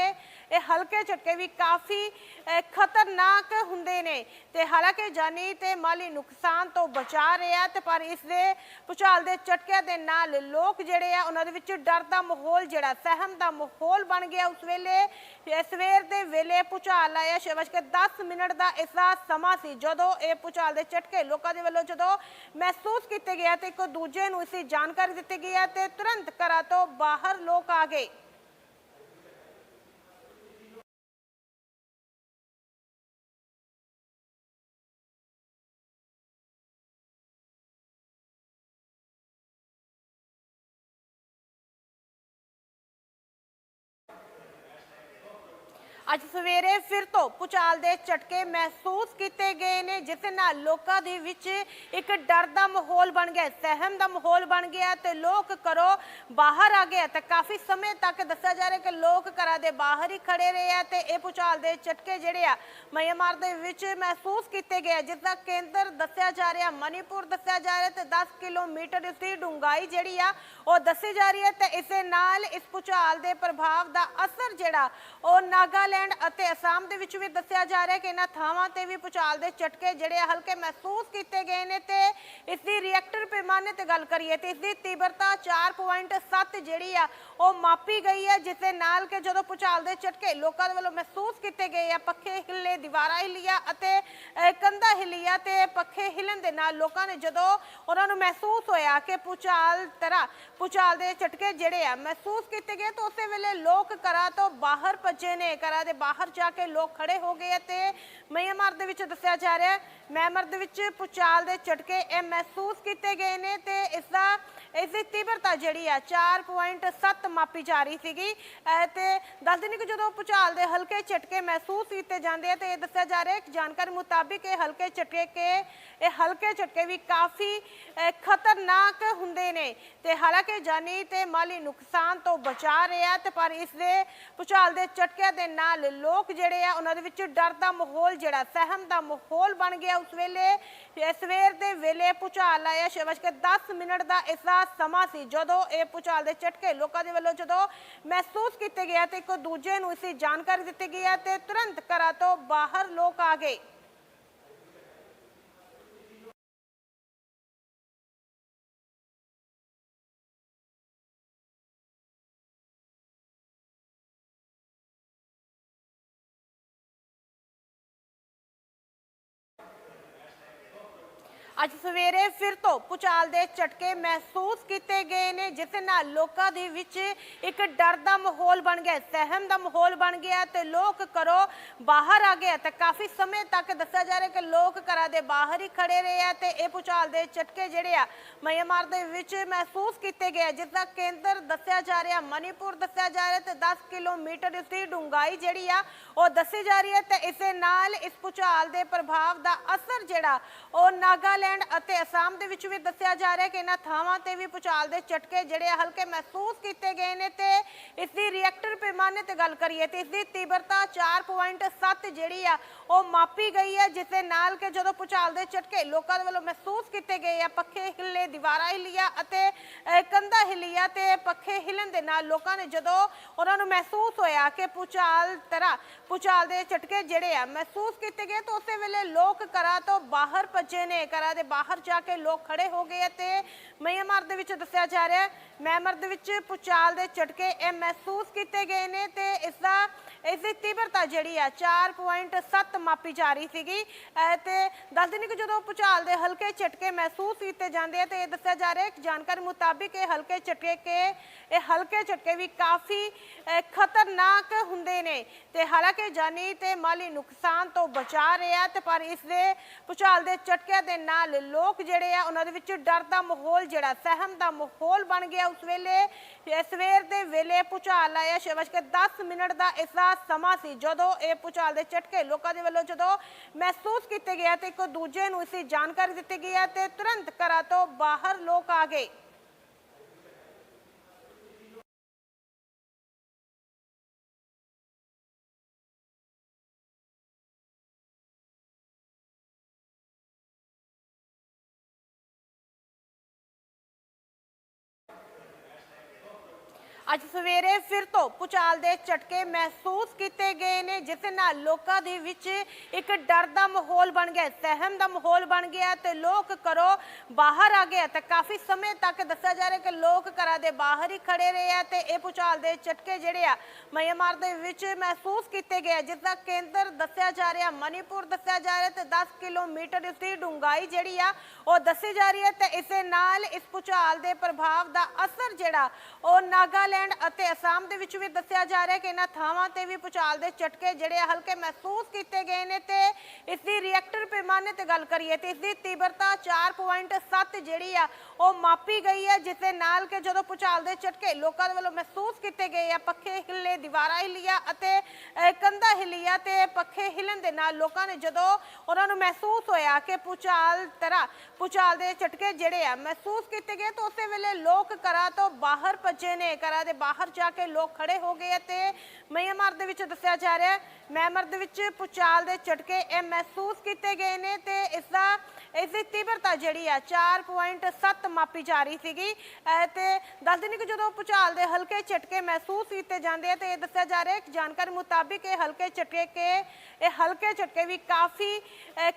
ਇਹ ਹਲਕੇ ਝਟਕੇ ਵੀ ਕਾਫੀ ਖਤਰਨਾਕ ਹੁੰਦੇ ਨੇ। ਤੇ ਹਾਲਾਂਕਿ ਜਾਨੀ ਤੇ ਮਾਲੀ ਨੁਕਸਾਨ ਤੋਂ ਬਚਾ ਰਿਹਾ ਤੇ ਪਰ ਇਸ ਦੇ ਭੂਚਾਲ ਦੇ ਝਟਕਿਆਂ ਦੇ ਨਾਲ ਲੋਕ ਜਿਹੜੇ ਆ, ਉਹਨਾਂ ਦੇ ਵਿੱਚ ਡਰ ਦਾ ਮਾਹੌਲ ਜਿਹੜਾ, ਸਹਿਮ ਦਾ ਮਾਹੌਲ ਬਣ ਗਿਆ। ਉਸ ਵੇਲੇ ਸਵੇਰ ਦੇ ਵੇਲੇ ਭੂਚਾਲ ਆਇਆ, ਛੇ ਕੇ 10 ਮਿੰਟ ਦਾ ਇਸ ਦਾ ਸਮਾਂ ਸੀ ਜਦੋਂ ਇਹ ਭੂਚਾਲ ਦੇ ਝਟਕੇ ਲੋਕਾਂ ਦੇ ਵੱਲੋਂ ਜਦੋਂ ਮਹਿਸੂਸ ਕੀਤੇ ਗਿਆ ਤੇ ਇੱਕ ਦੂਜੇ ਨੂੰ ਇਸ ਦੀ ਜਾਣਕਾਰੀ ਦਿੱਤੀ ਗਈ ਹੈ ਤੇ ਤੁਰੰਤ ਘਰਾਂ ਤੋਂ ਬਾਹਰ ਲੋਕ ਆ ਗਏ। ਅੱਜ ਸਵੇਰੇ ਫਿਰ ਤੋਂ ਭੂਚਾਲ ਦੇ ਝਟਕੇ ਮਹਿਸੂਸ ਕੀਤੇ ਗਏ ਨੇ ਜਿਸ ਨਾਲ ਲੋਕਾਂ ਦੇ ਵਿੱਚ ਇੱਕ ਡਰ ਦਾ ਮਾਹੌਲ ਬਣ ਗਿਆ ਸਹਿਮ ਦਾ ਮਾਹੌਲ ਬਣ ਗਿਆ ਤੇ ਲੋਕ ਘਰੋਂ ਬਾਹਰ ਆ ਗਏ ਤੇ ਕਾਫੀ ਸਮੇਂ ਤੱਕ ਦੱਸਿਆ ਜਾ ਰਿਹਾ ਕਿ ਲੋਕ ਘਰਾਂ ਦੇ ਬਾਹਰ ਹੀ ਖੜੇ ਰਹੇ ਆ ਤੇ ਇਹ ਭੂਚਾਲ ਦੇ ਝਟਕੇ ਜਿਹੜੇ ਆ ਮਿਆਂਮਾਰ ਦੇ ਵਿੱਚ ਮਹਿਸੂਸ ਕੀਤੇ ਗਏ ਆ, ਜਿਸ ਦਾ ਕੇਂਦਰ ਦੱਸਿਆ ਜਾ ਰਿਹਾ ਮਨੀਪੁਰ ਦੱਸਿਆ ਜਾ ਰਿਹਾ ਤੇ 10 ਕਿਲੋਮੀਟਰ ਇਸ ਦੀ ਡੂੰਘਾਈ ਜਿਹੜੀ ਆ ਉਹ ਦੱਸੀ ਜਾ ਰਹੀ ਹੈ ਤੇ ਇਸੇ ਨਾਲ ਇਸ ਭੂਚਾਲ ਦੇ ਪ੍ਰਭਾਵ ਦਾ ਅਸਰ ਜਿਹੜਾ ਉਹ ਨਾਗਾਲੈਂਡ ਅਤੇ ਅਸਾਮ ਦੇ ਵਿੱਚ ਵੀ ਦੱਸਿਆ ਜਾ ਰਿਹਾ ਕਿ ਇਹਨਾਂ ਥਾਵਾਂ ਤੇ ਵੀ ਭੂਚਾਲ ਦੇ ਝਟਕੇ ਜਿਹੜੇ ਹਲਕੇ ਮਹਿਸੂਸ ਕੀਤੇ ਗਏ ਨੇ ਤੇ ਇਸ ਦੀ ਰਿਐਕਟਰ ਪੈਮਾਨੇ ਤੇ ਗੱਲ ਕਰੀਏ ਤੇ ਇਸ ਦੀ ਤੀਬਰਤਾ 4.7 ਜਿਹੜੀ ਆ ਉਹ ਮਾਪੀ ਗਈ ਹੈ ਜਿਸ ਦੇ ਨਾਲ ਕਿ ਜਦੋਂ ਭੂਚਾਲ ਦੇ ਝਟਕੇ ਲੋਕਾਂ ਦੇ ਵੱਲੋਂ ਮਹਿਸੂਸ ਕੀਤੇ ਗਏ ਆ ਪੱਖੇ ਹਿੱਲੇ ਦੀਵਾਰਾਂ ਹਿੱਲੀਆਂ ਅਤੇ ਅਹ, ਕੰਧਾਂ ਹਿੱਲੀਆਂ ਤੇ ਪੱਖੇ ਹਿਲਣ ਦੇ ਨਾਲ ਲੋਕਾਂ ਨੇ ਜਦੋਂ ਉਹਨਾਂ ਨੂੰ ਮਹਿਸੂਸ ਹੋਇਆ ਕਿ ਭੂਚਾਲ ਤਰ੍ਹਾਂ ਭੂਚਾਲ ਦੇ ਝਟਕੇ ਜਿਹੜੇ ਆ ਮਹਿਸੂਸ ਕੀਤੇ ਗਏ ਤਾਂ ਉਸੇ ਵੇਲੇ ਲੋਕ ਘਰਾਂ ਤੋਂ ਬਾਹਰ ਭੱਜੇ ਨੇ ਘਰਾਂ ਦੇ ਬਾਹਰ ਜਾ ਕੇ ਲੋਕ ਖੜੇ ਹੋ ਗਏ ਤੇ ਮਿਆਂਮਾਰ ਦੇ ਵਿੱਚ ਦੱਸਿਆ ਜਾ ਰਿਹਾ ਹੈ, ਮਿਆਂਮਾਰ ਦੇ ਵਿੱਚ ਭੂਚਾਲ ਦੇ ਝਟਕੇ ਇਹ ਮਹਿਸੂਸ ਕੀਤੇ ਗਏ ਨੇ ਤੇ ਇਸ ਦਾ, ਇਸ ਦੀ ਤੀਬਰਤਾ ਜਿਹੜੀ ਆ 4.7 ਮਾਪੀ ਜਾ ਰਹੀ ਸੀਗੀ। ਤੇ ਦੱਸ ਦਿੰਦੇ ਕਿ ਜਦੋਂ ਭੂਚਾਲ ਦੇ ਹਲਕੇ ਝਟਕੇ ਮਹਿਸੂਸ ਕੀਤੇ ਜਾਂਦੇ ਆ ਤੇ ਇਹ ਦੱਸਿਆ ਜਾ ਰਿਹਾ ਹੈ ਜਾਣਕਾਰੀ ਮੁਤਾਬਿਕ ਇਹ ਹਲਕੇ ਝਟਕੇ ਕੇ ਇਹ ਹਲਕੇ ਝਟਕੇ ਵੀ ਕਾਫੀ ਖਤਰਨਾਕ ਹੁੰਦੇ ਨੇ ਤੇ ਹਾਲਾਂਕਿ ਜਾਨੀ ਤੇ ਮਾਲੀ ਨੁਕਸਾਨ ਤੋਂ ਬਚਾ ਰਿਹਾ ਤੇ ਪਰ ਇਸ ਦੇ ਭੂਚਾਲ ਦੇ ਝਟਕਿਆਂ ਦੇ ਨਾਲ ਲੋਕ ਜਿਹੜੇ ਆ, ਉਹਨਾਂ ਦੇ ਵਿੱਚ ਡਰ ਦਾ ਮਾਹੌਲ ਜਿਹੜਾ, ਸਹਿਮ ਦਾ ਮਾਹੌਲ ਬਣ ਗਿਆ ਉਸ ਵੇਲੇ। ਸਵੇਰ ਦੇ ਵੇਲੇ ਭੂਚਾਲ ਆਇਆ, ਛੇ ਵੱਜ ਕੇ 10 ਮਿੰਟ ਦਾ ਇਸ ਦਾ ਸਮਾਂ ਸੀ। ਜਦੋਂ ਇਹ ਭੂਚਾਲ ਦੇ ਝਟਕੇ ਲੋਕਾਂ ਦੇ ਵੱਲੋਂ ਜਦੋਂ ਮਹਿਸੂਸ ਕੀਤੇ ਗਿਆ ਤੇ ਇੱਕ ਦੂਜੇ ਨੂੰ ਇਸ ਦੀ ਜਾਣਕਾਰੀ ਦਿੱਤੀ ਗਈ ਹੈ ਤੇ ਤੁਰੰਤ ਘਰਾਂ ਤੋਂ ਬਾਹਰ ਲੋਕ ਆ ਗਏ। ਅੱਜ ਸਵੇਰੇ ਫਿਰ ਤੋਂ ਭੂਚਾਲ ਦੇ ਝਟਕੇ ਮਹਿਸੂਸ ਕੀਤੇ ਗਏ ਨੇ ਜਿਸ ਨਾਲ ਲੋਕਾਂ ਦੇ ਵਿੱਚ ਇੱਕ ਡਰ ਦਾ ਮਾਹੌਲ ਬਣ ਗਿਆ ਸਹਿਮ ਦਾ ਮਾਹੌਲ ਬਣ ਗਿਆ ਤੇ ਲੋਕ ਘਰੋਂ ਬਾਹਰ ਆ ਗਏ ਤੇ ਕਾਫੀ ਸਮੇਂ ਤੱਕ ਦੱਸਿਆ ਜਾ ਰਿਹਾ ਕਿ ਲੋਕ ਘਰਾਂ ਦੇ ਬਾਹਰ ਹੀ ਖੜੇ ਰਹੇ ਆ ਤੇ ਇਹ ਭੂਚਾਲ ਦੇ ਝਟਕੇ ਜਿਹੜੇ ਆ ਮਿਆਂਮਾਰ ਦੇ ਵਿੱਚ ਮਹਿਸੂਸ ਕੀਤੇ ਗਏ ਆ, ਜਿਸ ਦਾ ਕੇਂਦਰ ਦੱਸਿਆ ਜਾ ਰਿਹਾ ਮਨੀਪੁਰ ਦੱਸਿਆ ਜਾ ਰਿਹਾ ਤੇ 10 ਕਿਲੋਮੀਟਰ ਇਸ ਦੀ ਡੂੰਘਾਈ ਜਿਹੜੀ ਆ ਉਹ ਦੱਸੀ ਜਾ ਰਹੀ ਹੈ ਤੇ ਇਸੇ ਨਾਲ ਇਸ ਭੂਚਾਲ ਦੇ ਪ੍ਰਭਾਵ ਦਾ ਅਸਰ ਜਿਹੜਾ ਉਹ ਨਾਗਾਲੈਂਡ ਅਤੇ ਅਸਾਮ ਦੇ ਵਿੱਚ ਵੀ ਦੱਸਿਆ ਜਾ ਰਿਹਾ ਕਿ ਇਹਨਾਂ ਥਾਵਾਂ ਤੇ ਵੀ ਭੂਚਾਲ ਦੇ ਝਟਕੇ ਜਿਹੜੇ ਹਲਕੇ ਮਹਿਸੂਸ ਕੀਤੇ ਗਏ ਨੇ ਤੇ ਇਸ ਦੀ ਰਿਐਕਟਰ ਪੈਮਾਨੇ ਤੇ ਗੱਲ ਕਰੀਏ ਤੇ ਇਸ ਦੀ ਤੀਬਰਤਾ 4.7 ਜਿਹੜੀ ਆ ਉਹ ਮਾਪੀ ਗਈ ਹੈ, ਜਿਸ ਦੇ ਨਾਲ ਕਿ ਜਦੋਂ ਭੂਚਾਲ ਦੇ ਝਟਕੇ ਲੋਕਾਂ ਦੇ ਵੱਲੋਂ ਮਹਿਸੂਸ ਕੀਤੇ ਗਏ ਆ, ਪੱਖੇ, ਹਿੱਲੇ, ਦੀਵਾਰਾਂ ਹਿੱਲੀਆਂ ਅਤੇ ਹਿੱਲੀਆਂ ਤੇ ਪੱਖੇ ਹਿੱਲਣ ਦੇ ਨਾਲ ਲੋਕਾਂ ਨੇ ਜਦੋਂ ਉਹਨਾਂ ਨੂੰ ਮਹਿਸੂਸ ਹੋਇਆ ਕਿ ਭੂਚਾਲ ਤਰ੍ਹਾਂ, ਭੂਚਾਲ ਦੇ ਝਟਕੇ ਜਿਹੜੇ ਆ ਮਹਿਸੂਸ ਕੀਤੇ ਗਏ, ਤਾਂ ਉਸੇ ਵੇਲੇ ਲੋਕ ਘਰਾਂ ਤੋਂ ਬਾਹਰ ਭੱਜੇ ਨੇ। ਘਰਾਂ ਦੇ ਬਾਹਰ ਜਾ ਕੇ ਲੋਕ ਖੜੇ ਹੋ ਗਏ ਤੇ ਮਿਆਂਮਾਰ ਦੇ ਵਿੱਚ ਦੱਸਿਆ ਜਾ ਰਿਹਾ ਹੈ, ਮਿਆਂਮਾਰ ਦੇ ਵਿੱਚ ਭੂਚਾਲ ਦੇ ਝਟਕੇ ਇਹ ਮਹਿਸੂਸ ਕੀਤੇ ਗਏ ਨੇ ਤੇ ਇਸ ਦਾ ਇਸ ਦੀ ਤੀਬਰਤਾ ਜਿਹੜੀ ਆ 4.7 ਮਾਪੀ ਜਾ ਰਹੀ ਸੀਗੀ। ਅਹ ਤੇ ਦੱਸ ਦਿੰਦੇ ਕਿ ਜਦੋਂ ਭੂਚਾਲ ਦੇ ਹਲਕੇ ਝਟਕੇ ਮਹਿਸੂਸ ਕੀਤੇ ਜਾਂਦੇ ਆ, ਤੇ ਇਹ ਦੱਸਿਆ ਜਾ ਰਿਹਾ ਹੈ ਜਾਣਕਾਰੀ ਮੁਤਾਬਿਕ ਇਹ ਹਲਕੇ ਝਟਕੇ ਕੇ, ਇਹ ਹਲਕੇ ਝਟਕੇ ਵੀ ਕਾਫੀ ਖਤਰਨਾਕ ਹੁੰਦੇ ਨੇ। ਤੇ ਹਾਲਾਂਕਿ ਜਾਨੀ ਤੇ ਮਾਲੀ ਨੁਕਸਾਨ ਤੋਂ ਬਚਾ ਰਿਹਾ ਤੇ ਪਰ ਇਸ ਦੇ ਭੂਚਾਲ ਦੇ ਝਟਕਿਆਂ ਦੇ ਨਾਲ ਲੋਕ ਜਿਹੜੇ ਆ, ਉਹਨਾਂ ਦੇ ਵਿੱਚ ਡਰ ਦਾ ਮਾਹੌਲ ਜਿਹੜਾ, ਸਹਿਮ ਦਾ ਮਾਹੌਲ ਬਣ ਗਿਆ। ਉਸ ਵੇਲੇ, ਸਵੇਰ ਦੇ ਵੇਲੇ ਭੂਚਾਲ ਆਇਆ, ਛੇ ਕੇ 10 ਮਿੰਟ ਦਾ ਇਸ ਦਾ ਸਮਾਂ ਸੀ ਜਦੋਂ ਇਹ ਭੂਚਾਲ ਦੇ ਝਟਕੇ ਲੋਕਾਂ ਦੇ ਵੱਲੋਂ ਜਦੋਂ ਮਹਿਸੂਸ ਕੀਤੇ ਗਿਆ ਤੇ ਇੱਕ ਦੂਜੇ ਨੂੰ ਇਸ ਦੀ ਜਾਣਕਾਰੀ ਦਿੱਤੀ ਗਈ ਹੈ ਤੇ ਤੁਰੰਤ ਘਰਾਂ ਤੋਂ ਬਾਹਰ ਲੋਕ ਆ ਗਏ। ਅੱਜ ਸਵੇਰੇ ਫਿਰ ਤੋਂ ਪੁਚਾਲ ਦੇ ਝਟਕੇ ਮਹਿਸੂਸ ਕੀਤੇ ਗਏ ਨੇ ਜਿਸ ਨਾਲ ਲੋਕਾਂ ਦੇ ਵਿੱਚ ਇੱਕ ਡਰ ਦਾ ਮਾਹੌਲ ਬਣ ਗਿਆ ਸਹਿਮ ਦਾ ਮਾਹੌਲ ਬਣ ਗਿਆ ਤੇ ਲੋਕ ਘਰੋਂ ਬਾਹਰ ਆ ਗਏ ਤੇ ਕਾਫੀ ਸਮੇਂ ਤੱਕ ਦੱਸਿਆ ਜਾ ਰਿਹਾ ਕਿ ਲੋਕ ਘਰਾਂ ਦੇ ਬਾਹਰ ਹੀ ਖੜੇ ਰਹੇ ਆ ਤੇ ਇਹ ਪੁਚਾਲ ਦੇ ਝਟਕੇ ਜਿਹੜੇ ਆ ਮਿਆਂਮਾਰ ਦੇ ਵਿੱਚ ਮਹਿਸੂਸ ਕੀਤੇ ਗਏ ਆ, ਜਿਸ ਦਾ ਕੇਂਦਰ ਦੱਸਿਆ ਜਾ ਰਿਹਾ ਮਨੀਪੁਰ ਦੱਸਿਆ ਜਾ ਰਿਹਾ ਤੇ 10 ਕਿਲੋਮੀਟਰ ਇਸ ਦੀ ਡੂੰਘਾਈ ਜਿਹੜੀ ਆ ਉਹ ਦੱਸੀ ਜਾ ਰਹੀ ਹੈ ਤੇ ਇਸੇ ਨਾਲ ਇਸ ਪੁਚਾਲ ਦੇ ਪ੍ਰਭਾਵ ਦਾ ਅਸਰ ਜਿਹੜਾ ਉਹ ਨਾਗਾਲੈਂਡ ਅਤੇ ਅਸਾਮ ਦੇ ਵਿੱਚ ਵੀ ਦੱਸਿਆ ਜਾ ਰਿਹਾ ਕਿ ਇਹਨਾਂ ਥਾਵਾਂ ਤੇ ਵੀ ਪੁਚਾਲ ਦੇ ਝਟਕੇ ਜਿਹੜੇ ਹਲਕੇ ਮਹਿਸੂਸ ਕੀਤੇ ਗਏ ਨੇ ਤੇ ਇਸ ਦੀ ਰਿਐਕਟਰ ਪੈਮਾਨੇ ਤੇ ਗੱਲ ਕਰੀਏ ਤੇ ਇਸ ਦੀ ਤੀਬਰਤਾ 4.7 ਜਿਹੜੀ ਆ ਉਹ ਮਾਪੀ ਗਈ ਹੈ ਜਿਸ ਦੇ ਨਾਲ ਕਿ ਜਦੋਂ ਪੁਚਾਲ ਦੇ ਝਟਕੇ ਲੋਕਾਂ ਦੇ ਵੱਲੋਂ ਮਹਿਸੂਸ ਕੀਤੇ ਗਏ ਆ ਪੱਖੇ ਹਿੱਲੇ ਦੀਵਾਰਾਂ ਹਿੱਲੀਆਂ ਅਤੇ ਅਹ, ਕੰਧਾਂ ਹਿੱਲੀਆਂ ਤੇ ਪੱਖੇ ਹਿਲਣ ਦੇ ਨਾਲ ਲੋਕਾਂ ਨੇ ਜਦੋਂ ਉਹਨਾਂ ਨੂੰ ਮਹਿਸੂਸ ਹੋਇਆ ਕਿ ਪੁਚਾਲ ਤਰ੍ਹਾਂ ਪੁਚਾਲ ਦੇ ਝਟਕੇ ਜਿਹੜੇ ਆ ਮਹਿਸੂਸ ਕੀਤੇ ਗਏ ਤਾਂ ਉਸੇ ਵੇਲੇ ਲੋਕ ਘਰਾਂ ਤੋਂ ਬਾਹਰ ਭੱਜੇ ਨੇ। ਘਰਾਂ ਦੇ ਬਾਹਰ ਜਾ ਕੇ ਲੋਕ ਖੜੇ ਹੋ ਗਏ ਤੇ ਮਿਆਂਮਾਰ ਦੇ ਵਿੱਚ ਦੱਸਿਆ ਜਾ ਰਿਹਾ ਹੈ। ਮਿਆਂਮਾਰ ਦੇ ਵਿੱਚ ਪੁਚਾਲ ਦੇ ਝਟਕੇ ਇਹ ਮਹਿਸੂਸ ਕੀਤੇ ਗਏ ਨੇ ਤੇ ਇਸ ਦਾ ਇਸ ਦੀ ਤੀਬਰਤਾ ਜਿਹੜੀ ਆ 4.7 ਮਾਪੀ ਜਾ ਰਹੀ ਸੀਗੀ। ਅਹ ਤੇ ਦੱਸ ਦਿੰਦੇ ਕਿ ਜਦੋਂ ਪੁਚਾਲ ਦੇ ਹਲਕੇ ਝਟਕੇ ਮਹਿਸੂਸ ਕੀਤੇ ਜਾਂਦੇ ਆ, ਤੇ ਇਹ ਦੱਸਿਆ ਜਾ ਰਿਹਾ ਹੈ ਜਾਣਕਾਰੀ ਮੁਤਾਬਿਕ ਇਹ ਹਲਕੇ ਝਟਕੇ ਕੇ, ਇਹ ਹਲਕੇ ਝਟਕੇ ਵੀ ਕਾਫੀ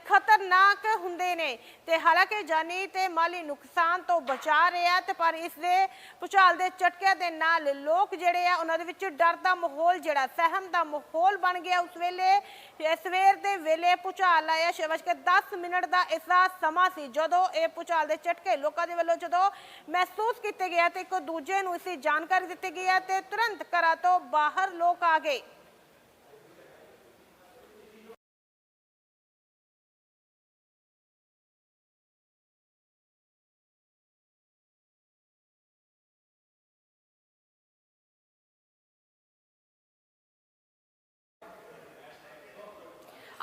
ਖਤਰਨਾਕ ਹੁੰਦੇ ਨੇ। ਤੇ ਹਾਲਾਂਕਿ ਜਾਨੀ ਤੇ ਮਾਲੀ ਨੁਕਸਾਨ ਤੋਂ ਬਚਾ ਰਿਹਾ ਤੇ ਪਰ ਇਸ ਦੇ ਪੁਚਾਲ ਦੇ ਝਟਕਿਆਂ ਦੇ ਨਾਲ ਲੋਕ ਜਿਹੜੇ ਆ, ਉਹਨਾਂ ਦੇ ਵਿੱਚ ਡਰ ਦਾ ਮਾਹੌਲ ਜਿਹੜਾ, ਸਹਿਮ ਦਾ ਮਾਹੌਲ ਬਣ ਗਿਆ। ਉਸ ਵੇਲੇ ਸਵੇਰ ਦੇ ਵੇਲੇ ਪੁਚਾਲ ਆਇਆ ਸ਼ਿਵਜ ਕੇ 10 ਮਿੰਟ ਦਾ ਇਸ ਦਾ ਸਮਾਂ ਸੀ ਜਦੋਂ ਇਹ ਪੁਚਾਲ ਦੇ ਝਟਕੇ ਲੋਕਾਂ ਦੇ ਵੱਲੋਂ ਜਦੋਂ ਮਹਿਸੂਸ ਕੀਤੇ ਗਿਆ ਤੇ ਇੱਕ ਦੂਜੇ ਨੂੰ ਇਸ ਦੀ ਜਾਣਕਾਰੀ ਦਿੱਤੀ ਗਈ ਹੈ ਤੇ ਤੁਰੰਤ ਘਰਾਂ ਤੋਂ ਬਾਹਰ ਲੋਕ ਆ ਗਏ।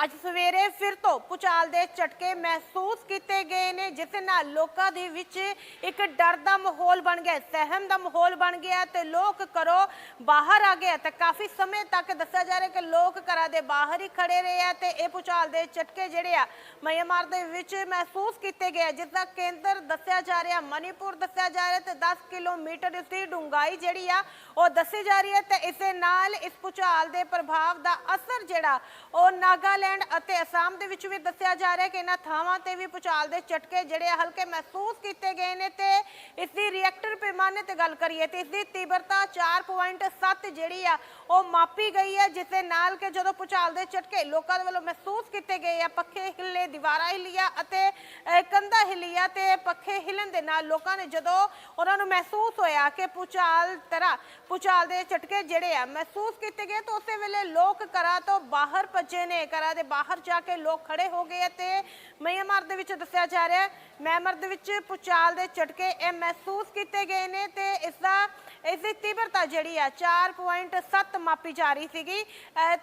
ਅੱਜ ਸਵੇਰੇ ਫਿਰ ਤੋਂ ਪੁਚਾਲ ਦੇ ਝਟਕੇ ਮਹਿਸੂਸ ਕੀਤੇ ਗਏ ਨੇ ਜਿਸ ਨਾਲ ਲੋਕਾਂ ਦੇ ਵਿੱਚ ਇੱਕ ਡਰ ਦਾ ਮਾਹੌਲ ਬਣ ਗਿਆ ਸਹਿਮ ਦਾ ਮਾਹੌਲ ਬਣ ਗਿਆ ਤੇ ਲੋਕ ਘਰੋਂ ਬਾਹਰ ਆ ਗਏ ਤੇ ਕਾਫੀ ਸਮੇਂ ਤੱਕ ਦੱਸਿਆ ਜਾ ਰਿਹਾ ਕਿ ਲੋਕ ਘਰਾਂ ਦੇ ਬਾਹਰ ਹੀ ਖੜੇ ਰਹੇ ਆ ਤੇ ਇਹ ਪੁਚਾਲ ਦੇ ਝਟਕੇ ਜਿਹੜੇ ਆ ਮਿਆਂਮਾਰ ਦੇ ਵਿੱਚ ਮਹਿਸੂਸ ਕੀਤੇ ਗਏ ਆ, ਜਿਸ ਦਾ ਕੇਂਦਰ ਦੱਸਿਆ ਜਾ ਰਿਹਾ ਮਨੀਪੁਰ ਦੱਸਿਆ ਜਾ ਰਿਹਾ ਤੇ 10 ਕਿਲੋਮੀਟਰ ਇਸ ਦੀ ਡੂੰਘਾਈ ਜਿਹੜੀ ਆ ਉਹ ਦੱਸੀ ਜਾ ਰਹੀ ਹੈ ਤੇ ਦੇ ਨਾਲ ਇਸ ਪੁਚਾਲ ਦੇ ਪ੍ਰਭਾਵ ਦਾ ਅਸਰ ਜਿਹੜਾ ਉਹ ਨਾਗਾਲੈਂਡ ਅਤੇ ਅਸਾਮ ਦੇ ਵਿੱਚ ਵੀ ਦੱਸਿਆ ਜਾ ਰਿਹਾ ਕਿ ਇਹਨਾਂ ਥਾਵਾਂ ਤੇ ਵੀ ਪੁਚਾਲ ਦੇ ਝਟਕੇ ਜਿਹੜੇ ਹਲਕੇ ਮਹਿਸੂਸ ਕੀਤੇ ਗਏ ਨੇ ਤੇ ਇਸ ਦੀ ਰਿਐਕਟਰ ਪੈਮਾਨੇ ਤੇ ਗੱਲ ਕਰੀਏ ਤੇ ਇਸ ਦੀ ਤੀਬਰਤਾ 4.7 ਜਿਹੜੀ ਆ ਉਹ ਮਾਪੀ ਗਈ ਹੈ ਜਿਸ ਦੇ ਨਾਲ ਕਿ ਜਦੋਂ ਪੁਚਾਲ ਦੇ ਝਟਕੇ ਲੋਕਾਂ ਦੇ ਵੱਲੋਂ ਮਹਿਸੂਸ ਕੀਤੇ ਗਏ ਆ ਪੱਖੇ ਹਿੱਲੇ ਦੀਵਾਰਾਂ ਹਿੱਲੀਆਂ ਅਤੇ ਅਹ, ਕੰਧਾਂ ਹਿੱਲੀਆਂ ਤੇ ਪੱਖੇ ਹਿਲਣ ਦੇ ਨਾਲ ਲੋਕਾਂ ਨੇ ਜਦੋਂ ਉਹਨਾਂ ਨੂੰ ਮਹਿਸੂਸ ਹੋਇਆ ਕਿ ਪੁਚਾਲ ਤਰ੍ਹਾਂ ਪੁਚਾਲ ਦੇ ਝਟਕੇ ਜਿਹੜੇ ਆ ਮਹਿਸੂਸ ਕੀਤੇ ਗਏ ਤਾਂ ਉਸੇ ਵੇਲੇ ਲੋਕ ਘਰਾਂ ਤੋਂ ਬਾਹਰ ਭੱਜੇ ਨੇ। ਘਰਾਂ ਦੇ ਬਾਹਰ ਜਾ ਕੇ ਲੋਕ ਖੜੇ ਹੋ ਗਏ ਤੇ ਮਿਆਂਮਾਰ ਦੇ ਵਿੱਚ ਦੱਸਿਆ ਜਾ ਰਿਹਾ ਹੈ, ਮਿਆਂਮਾਰ ਦੇ ਵਿੱਚ ਪੁਚਾਲ ਦੇ ਝਟਕੇ ਇਹ ਮਹਿਸੂਸ ਕੀਤੇ ਗਏ ਨੇ ਤੇ ਇਸ ਦਾ, ਇਸ ਦੀ ਤੀਬਰਤਾ ਜਿਹੜੀ ਆ 4.7 ਮਾਪੀ ਜਾ ਰਹੀ ਸੀਗੀ।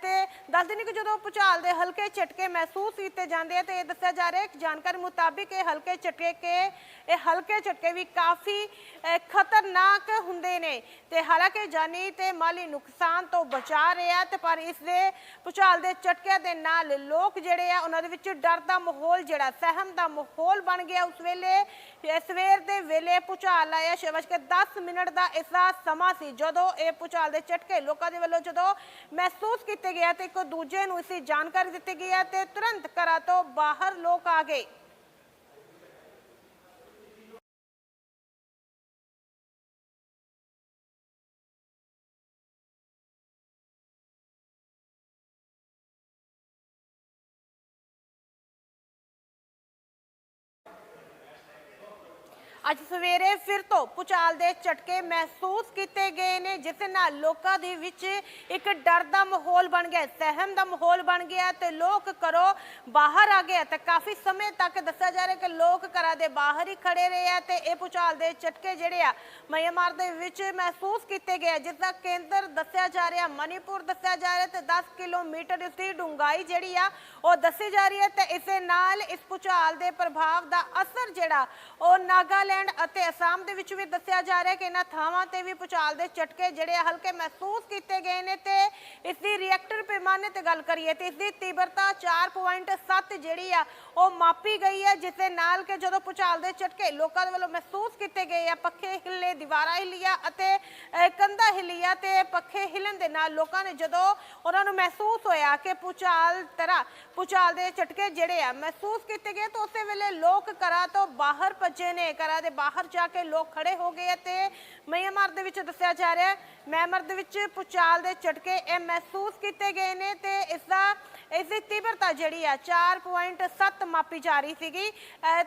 ਤੇ ਦੱਸ ਦਿੰਦੇ ਕਿ ਜਦੋਂ ਪੁਚਾਲ ਦੇ ਹਲਕੇ ਝਟਕੇ ਮਹਿਸੂਸ ਕੀਤੇ ਜਾਂਦੇ ਆ ਤੇ ਇਹ ਦੱਸਿਆ ਜਾ ਰਿਹਾ ਹੈ ਕਿ ਜਾਣਕਾਰੀ ਮੁਤਾਬਿਕ ਇਹ ਹਲਕੇ ਝਟਕੇ ਕੇ, ਇਹ ਹਲਕੇ ਝਟਕੇ ਵੀ ਕਾਫੀ ਖਤਰਨਾਕ ਹੁੰਦੇ ਨੇ। ਤੇ ਹਾਲਾਂਕਿ ਜਾਨੀ ਤੇ ਮਾਲੀ ਨੁਕਸਾਨ ਤੋਂ ਬਚਾ ਰਿਹਾ ਤੇ ਪਰ ਇਸ ਦੇ ਪੁਚਾਲ ਦੇ ਝਟਕਿਆਂ ਦੇ ਨਾਲ ਲੋਕ ਜਿਹੜੇ ਆ, ਉਹਨਾਂ ਦੇ ਵਿੱਚ ਡਰ ਦਾ ਮਾਹੌਲ ਜਿਹੜਾ, ਸਹਿਮ ਦਾ ਮਾਹੌਲ ਬਣ ਗਿਆ। ਉਸ ਵੇਲੇ ਸਵੇਰ ਦੇ ਵੇਲੇ ਪੁਚਾਲ ਆਇਆ। ਸ਼ਿਵਜ ਕੇ 10 ਮਿੰਟ ਦਾ ਇਸ ਦਾ ਸਮਾਂ ਸੀ ਜਦੋਂ ਇਹ ਪੁਚਾਲ ਦੇ ਝਟਕੇ ਲੋਕਾਂ ਦੇ ਵੱਲੋਂ ਜਦੋਂ ਮਹਿਸੂਸ ਕੀਤੇ ਗਿਆ ਤੇ ਇੱਕ ਦੂਜੇ ਨੂੰ ਇਸ ਦੀ ਜਾਣਕਾਰੀ ਦਿੱਤੀ ਗਈ ਹੈ ਤੇ ਤੁਰੰਤ ਘਰਾਂ ਤੋਂ ਬਾਹਰ ਲੋਕ ਆ ਗਏ। ਅੱਜ ਸਵੇਰੇ ਫਿਰ ਤੋਂ ਪੁਚਾਲ ਦੇ ਝਟਕੇ ਮਹਿਸੂਸ ਕੀਤੇ ਗਏ ਨੇ ਜਿਸ ਨਾਲ ਲੋਕਾਂ ਦੇ ਵਿੱਚ ਇੱਕ ਡਰ ਦਾ ਮਾਹੌਲ ਬਣ ਗਿਆ ਸਹਿਮ ਦਾ ਮਾਹੌਲ ਬਣ ਗਿਆ ਤੇ ਲੋਕ ਘਰੋਂ ਬਾਹਰ ਆ ਗਏ ਤੇ ਕਾਫੀ ਸਮੇਂ ਤੱਕ ਦੱਸਿਆ ਜਾ ਰਿਹਾ ਕਿ ਲੋਕ ਘਰਾਂ ਦੇ ਬਾਹਰ ਹੀ ਖੜੇ ਰਹੇ ਆ ਤੇ ਇਹ ਪੁਚਾਲ ਦੇ ਝਟਕੇ ਜਿਹੜੇ ਆ ਮਿਆਂਮਾਰ ਦੇ ਵਿੱਚ ਮਹਿਸੂਸ ਕੀਤੇ ਗਏ ਆ, ਜਿਸ ਦਾ ਕੇਂਦਰ ਦੱਸਿਆ ਜਾ ਰਿਹਾ ਮਨੀਪੁਰ ਦੱਸਿਆ ਜਾ ਰਿਹਾ ਤੇ 10 ਕਿਲੋਮੀਟਰ ਇਸ ਦੀ ਡੂੰਘਾਈ ਜਿਹੜੀ ਆ ਉਹ ਦੱਸੀ ਜਾ ਰਹੀ ਹੈ ਤੇ ਇਸੇ ਨਾਲ ਇਸ ਪੁਚਾਲ ਦੇ ਪ੍ਰਭਾਵ ਦਾ ਅਸਰ ਜਿਹੜਾ ਉਹ ਨਾਗਾਲੈਂਡ ਨਾਗਾਲੈਂਡ ਅਤੇ ਅਸਾਮ ਦੇ ਵਿੱਚ ਵੀ ਦੱਸਿਆ ਜਾ ਰਿਹਾ ਕਿ ਇਹਨਾਂ ਥਾਵਾਂ ਤੇ ਵੀ ਭੂਚਾਲ ਦੇ ਝਟਕੇ ਜਿਹੜੇ ਹਲਕੇ ਮਹਿਸੂਸ ਕੀਤੇ ਗਏ ਨੇ ਤੇ ਇਸ ਦੀ ਰਿਐਕਟਰ ਪੈਮਾਨੇ ਤੇ ਗੱਲ ਕਰੀਏ ਤੇ ਇਸ ਦੀ ਤੀਬਰਤਾ 4.7 ਜਿਹੜੀ ਆ ਉਹ ਮਾਪੀ ਗਈ ਹੈ ਜਿਸ ਦੇ ਨਾਲ ਕਿ ਜਦੋਂ ਭੂਚਾਲ ਦੇ ਝਟਕੇ ਲੋਕਾਂ ਦੇ ਵੱਲੋਂ ਮਹਿਸੂਸ ਕੀਤੇ ਗਏ ਆ ਪੱਖੇ ਹਿੱਲੇ ਦੀਵਾਰਾਂ ਹਿੱਲੀਆਂ ਅਤੇ ਅਹ, ਕੰਧਾਂ ਹਿੱਲੀਆਂ ਤੇ ਪੱਖੇ ਹਿਲਣ ਦੇ ਨਾਲ ਲੋਕਾਂ ਨੇ ਜਦੋਂ ਉਹਨਾਂ ਨੂੰ ਮਹਿਸੂਸ ਹੋਇਆ ਕਿ ਭੂਚਾਲ ਤਰ੍ਹਾਂ ਭੂਚਾਲ ਦੇ ਝਟਕੇ ਜਿਹੜੇ ਆ ਮਹਿਸੂਸ ਕੀਤੇ ਗਏ ਤਾਂ ਉਸੇ ਵੇਲੇ ਲੋਕ ਘਰਾਂ ਤੋਂ ਬਾਹਰ ਭੱਜੇ ਨੇ ਘਰਾਂ ਦੇ ਬਾਹਰ ਜਾ ਕੇ ਲੋਕ ਖੜੇ ਹੋ ਗਏ ਤੇ ਮਿਆਂਮਾਰ ਦੇ ਵਿੱਚ ਦੱਸਿਆ ਜਾ ਰਿਹਾ ਹੈ, ਮਿਆਂਮਾਰ ਦੇ ਵਿੱਚ ਭੂਚਾਲ ਦੇ ਝਟਕੇ ਇਹ ਮਹਿਸੂਸ ਕੀਤੇ ਗਏ ਨੇ ਤੇ ਇਸ ਦਾ, ਇਸ ਦੀ ਤੀਬਰਤਾ ਜਿਹੜੀ ਆ 4.7 ਮਾਪੀ ਜਾ ਰਹੀ ਸੀਗੀ।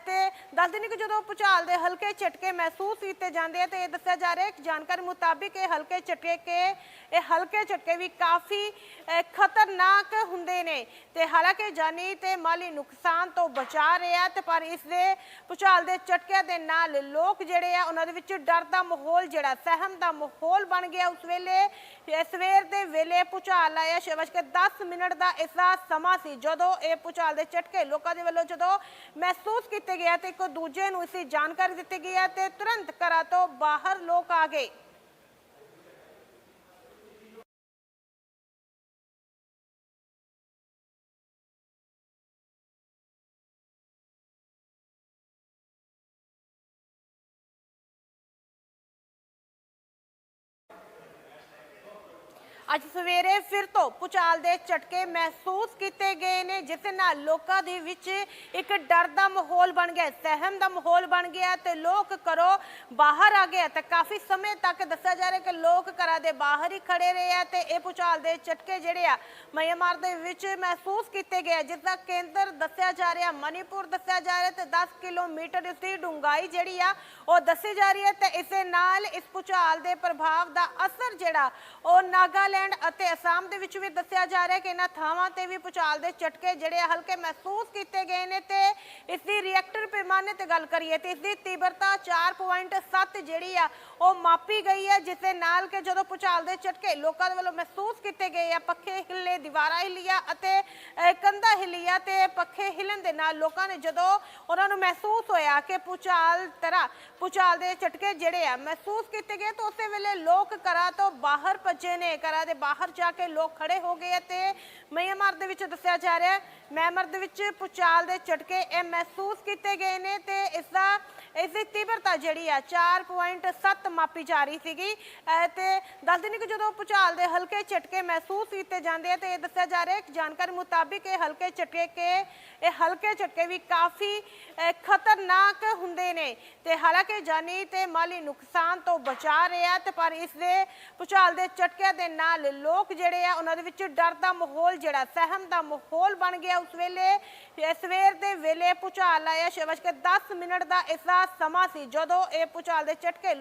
ਤੇ ਦੱਸ ਦਿੰਦੇ ਕਿ ਜਦੋਂ ਭੂਚਾਲ ਦੇ ਹਲਕੇ ਝਟਕੇ ਮਹਿਸੂਸ ਕੀਤੇ ਜਾਂਦੇ ਆ ਤੇ ਇਹ ਦੱਸਿਆ ਜਾ ਰਿਹਾ ਹੈ ਕਿ ਜਾਣਕਾਰੀ ਮੁਤਾਬਿਕ ਇਹ ਹਲਕੇ ਝਟਕੇ ਕੇ, ਇਹ ਹਲਕੇ ਝਟਕੇ ਵੀ ਕਾਫੀ ਖਤਰਨਾਕ ਹੁੰਦੇ ਨੇ ਤੇ ਹਾਲਾਂਕਿ ਜਾਨੀ ਤੇ ਮਾਲੀ ਨੁਕਸਾਨ ਤੋਂ ਬਚਾ ਰਿਹਾ ਤੇ ਪਰ ਇਸ ਦੇ ਭੂਚਾਲ ਦੇ ਝਟਕਿਆਂ ਦੇ ਨਾਲ ਲੋਕ ਜਿਹੜੇ ਆ, ਉਹਨਾਂ ਦੇ ਵਿੱਚ ਡਰ ਦਾ ਮਾਹੌਲ ਜਿਹੜਾ, ਸਹਿਮ ਦਾ ਮਾਹੌਲ ਬਣ ਗਿਆ ਉਸ ਵੇਲੇ। ਸਵੇਰ ਦੇ ਵੇਲੇ ਭੂਚਾਲ ਆਇਆ, ਛੇ ਕੇ 10 ਮਿੰਟ ਦਾ ਇਸ ਸਮਾਂ ਸੀ। ਜਦੋਂ ਇਹ ਭੂਚਾਲ ਦੇ ਝਟਕੇ ਲੋਕਾਂ ਦੇ ਵੱਲੋਂ ਜਦੋਂ ਮਹਿਸੂਸ ਕੀਤੇ ਗਿਆ ਤੇ ਇੱਕ ਦੂਜੇ ਨੂੰ ਇਸ ਦੀ ਜਾਣਕਾਰੀ ਦਿੱਤੀ ਗਈ ਹੈ ਤੇ ਤੁਰੰਤ ਘਰਾਂ ਤੋਂ ਬਾਹਰ ਲੋਕ ਆ ਗਏ। ਅੱਜ ਸਵੇਰੇ ਫਿਰ ਤੋਂ ਭੂਚਾਲ ਦੇ ਝਟਕੇ ਮਹਿਸੂਸ ਕੀਤੇ ਗਏ ਨੇ ਜਿਸ ਨਾਲ ਲੋਕਾਂ ਦੇ ਵਿੱਚ ਇੱਕ ਡਰ ਦਾ ਮਾਹੌਲ ਬਣ ਗਿਆ ਸਹਿਮ ਦਾ ਮਾਹੌਲ ਬਣ ਗਿਆ ਤੇ ਲੋਕ ਘਰੋਂ ਬਾਹਰ ਆ ਗਏ ਤੇ ਕਾਫੀ ਸਮੇਂ ਤੱਕ ਦੱਸਿਆ ਜਾ ਰਿਹਾ ਕਿ ਲੋਕ ਘਰਾਂ ਦੇ ਬਾਹਰ ਹੀ ਖੜੇ ਰਹੇ ਆ ਤੇ ਇਹ ਭੂਚਾਲ ਦੇ ਝਟਕੇ ਜਿਹੜੇ ਆ ਮਿਆਂਮਾਰ ਦੇ ਵਿੱਚ ਮਹਿਸੂਸ ਕੀਤੇ ਗਏ ਆ, ਜਿਸ ਦਾ ਕੇਂਦਰ ਦੱਸਿਆ ਜਾ ਰਿਹਾ ਮਨੀਪੁਰ ਦੱਸਿਆ ਜਾ ਰਿਹਾ ਤੇ 10 ਕਿਲੋਮੀਟਰ ਇਸ ਦੀ ਡੂੰਘਾਈ ਜਿਹੜੀ ਆ ਉਹ ਦੱਸੀ ਜਾ ਰਹੀ ਹੈ ਤੇ ਇਸ ਨਾਲ ਇਸ ਭੂਚਾਲ ਦੇ ਪ੍ਰਭਾਵ ਦਾ ਅਸਰ ਜਿਹੜਾ ਉਹ ਨਾਗਾਲੈਂਡ ਅਤੇ ਅਸਾਮ ਦੇ ਵਿੱਚ ਵੀ ਦੱਸਿਆ ਜਾ ਰਿਹਾ ਕਿ ਇਹਨਾਂ ਥਾਵਾਂ ਤੇ ਵੀ ਭੂਚਾਲ ਦੇ ਝਟਕੇ ਜਿਹੜੇ ਹਲਕੇ ਮਹਿਸੂਸ ਕੀਤੇ ਗਏ ਨੇ ਤੇ ਇਸ ਦੀ ਰਿਐਕਟਰ ਪੈਮਾਨੇ ਤੇ ਗੱਲ ਕਰੀਏ ਤੇ ਇਸ ਦੀ ਤੀਬਰਤਾ 4.7 ਜਿਹੜੀ ਆ ਉਹ ਮਾਪੀ ਗਈ ਹੈ ਜਿਸ ਦੇ ਨਾਲ ਕਿ ਜਦੋਂ ਭੂਚਾਲ ਦੇ ਝਟਕੇ ਲੋਕਾਂ ਦੇ ਵੱਲੋਂ ਮਹਿਸੂਸ ਕੀਤੇ ਗਏ ਆ ਪੱਖੇ ਹਿੱਲੇ ਦੀਵਾਰਾਂ ਹਿੱਲੀਆਂ ਅਤੇ ਅਹ, ਕੰਧਾਂ ਹਿੱਲੀਆਂ ਤੇ ਪੱਖੇ ਹਿਲਣ ਦੇ ਨਾਲ ਲੋਕਾਂ ਨੇ ਜਦੋਂ ਉਹਨਾਂ ਨੂੰ ਮਹਿਸੂਸ ਹੋਇਆ ਕਿ ਭੂਚਾਲ ਤਰ੍ਹਾਂ ਭੂਚਾਲ ਦੇ ਝਟਕੇ ਜਿਹੜੇ ਆ ਮਹਿਸੂਸ ਕੀਤੇ ਗਏ ਤਾਂ ਉਸੇ ਵੇਲੇ ਲੋਕ ਘਰਾਂ ਤੋਂ ਬਾਹਰ ਭੱਜੇ ਨੇ ਘਰਾਂ ਦੇ ਬਾਹਰ ਜਾ ਕੇ ਲੋਕ ਖੜੇ ਹੋ ਗਏ ਤੇ ਮਿਆਂਮਾਰ ਦੇ ਵਿੱਚ ਦੱਸਿਆ ਜਾ ਰਿਹਾ ਹੈ, ਮਿਆਂਮਾਰ ਦੇ ਵਿੱਚ ਭੂਚਾਲ ਦੇ ਝਟਕੇ ਇਹ ਮਹਿਸੂਸ ਕੀਤੇ ਗਏ ਨੇ ਤੇ ਇਸ ਦਾ, ਇਸ ਦੀ ਤੀਬਰਤਾ ਜਿਹੜੀ ਆ 4.7 ਮਾਪੀ ਜਾ ਰਹੀ ਸੀਗੀ। ਤੇ ਦੱਸ ਦਿੰਦੇ ਕਿ ਜਦੋਂ ਭੂਚਾਲ ਦੇ ਹਲਕੇ ਝਟਕੇ ਮਹਿਸੂਸ ਕੀਤੇ ਜਾਂਦੇ ਆ ਤੇ ਇਹ ਦੱਸਿਆ ਜਾ ਰਿਹਾ ਹੈ ਕਿ ਜਾਣਕਾਰੀ ਮੁਤਾਬਿਕ ਇਹ ਹਲਕੇ ਝਟਕੇ ਕੇ, ਇਹ ਹਲਕੇ ਝਟਕੇ ਵੀ ਕਾਫੀ ਖਤਰਨਾਕ ਹੁੰਦੇ ਨੇ ਤੇ ਹਾਲਾਂਕਿ ਜਾਨੀ ਤੇ ਮਾਲੀ ਨੁਕਸਾਨ ਤੋਂ ਬਚਾ ਰਿਹਾ ਤੇ ਪਰ ਇਸ ਦੇ ਭੂਚਾਲ ਦੇ ਝਟਕਿਆਂ ਦੇ ਨਾਲ ਲੋਕ ਜਿਹੜੇ ਆ, ਉਹਨਾਂ ਦੇ ਵਿੱਚ ਡਰ ਦਾ ਮਾਹੌਲ ਜਿਹੜਾ, ਸਹਿਮ ਦਾ ਮਾਹੌਲ ਬਣ ਗਿਆ ਉਸ ਵੇਲੇ। ਸਵੇਰ ਦੇ ਵੇਲੇ ਭੂਚਾਲ ਆਇਆ। ਛੇ ਕੇ 10 ਮਿੰਟ ਦਾ ਇਸ ਦਾ ਸਮਾਂ ਸੀ ਜਦੋਂ ਇਹ ਭੂਚਾਲ ਦੇ ਝਟਕੇ